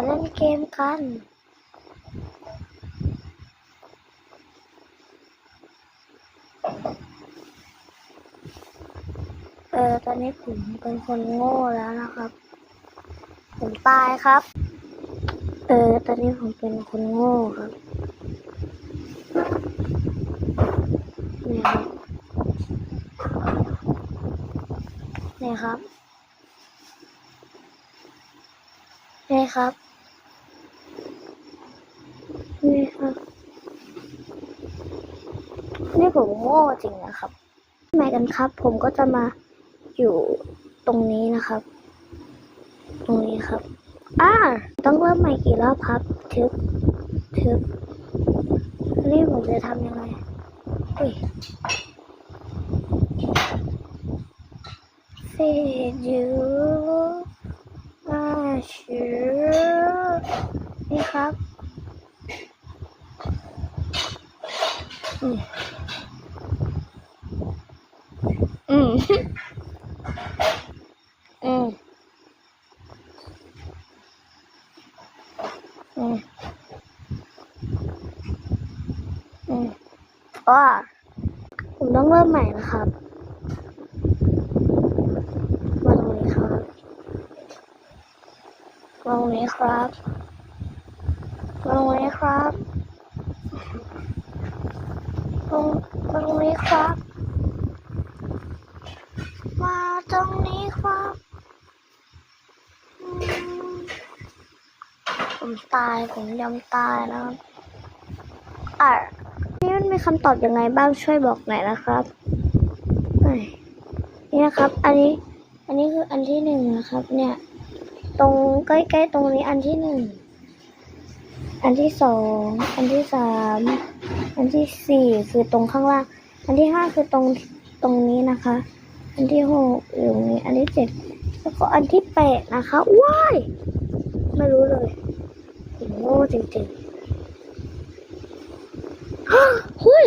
มาเล่นเกมกัน เออ ตอนนี้ผมเป็นคนโง่แล้วนะครับ ผมตายครับ เออ ตอนนี้ผมเป็นคนโง่ครับนี่ครับเนี่ยครับเนี่ยครับนี่ครับ นี่ ผมโง่จริงนะครับทำไมกันครับ ผมก็จะมาอยู่ตรงนี้นะครับ ตรงนี้ครับอ่าต้องเริ่มใหม่กี่รอบครับทึบทึบนี่ผมจะทำยังไงอุ้ยเฟดยูมาชืนี่ครับ อืม อืมอืมอืมอืมว่าผมต้องเริ่มใหม่นะครับมาตรงนี้ครับมาตรงนี้ครับมาตรงนี้ครับตรงมาตรงนี้ครับ มาตรงนี้ครับอืม ผมตายผมยอมตายนะครับอะนี่มันมีคำตอบยังไงบ้างช่วยบอกหน่อยนะครับนี่นะครับ อันนี้ อันนี้คืออันที่หนึ่งนะครับ เนี่ย ตรงใกล้ๆตรงนี้อันที่หนึ่งอันที่สองอันที่สามอันที่สี่คือตรงข้างล่าง อันที่ห้าคือตรงตรงนี้นะคะ อันที่หกอยู่ตรงนี้ อันที่เจ็ดแล้วก็อันที่แปดนะคะว้ายไม่รู้เลย โง่จริงๆเฮ้ย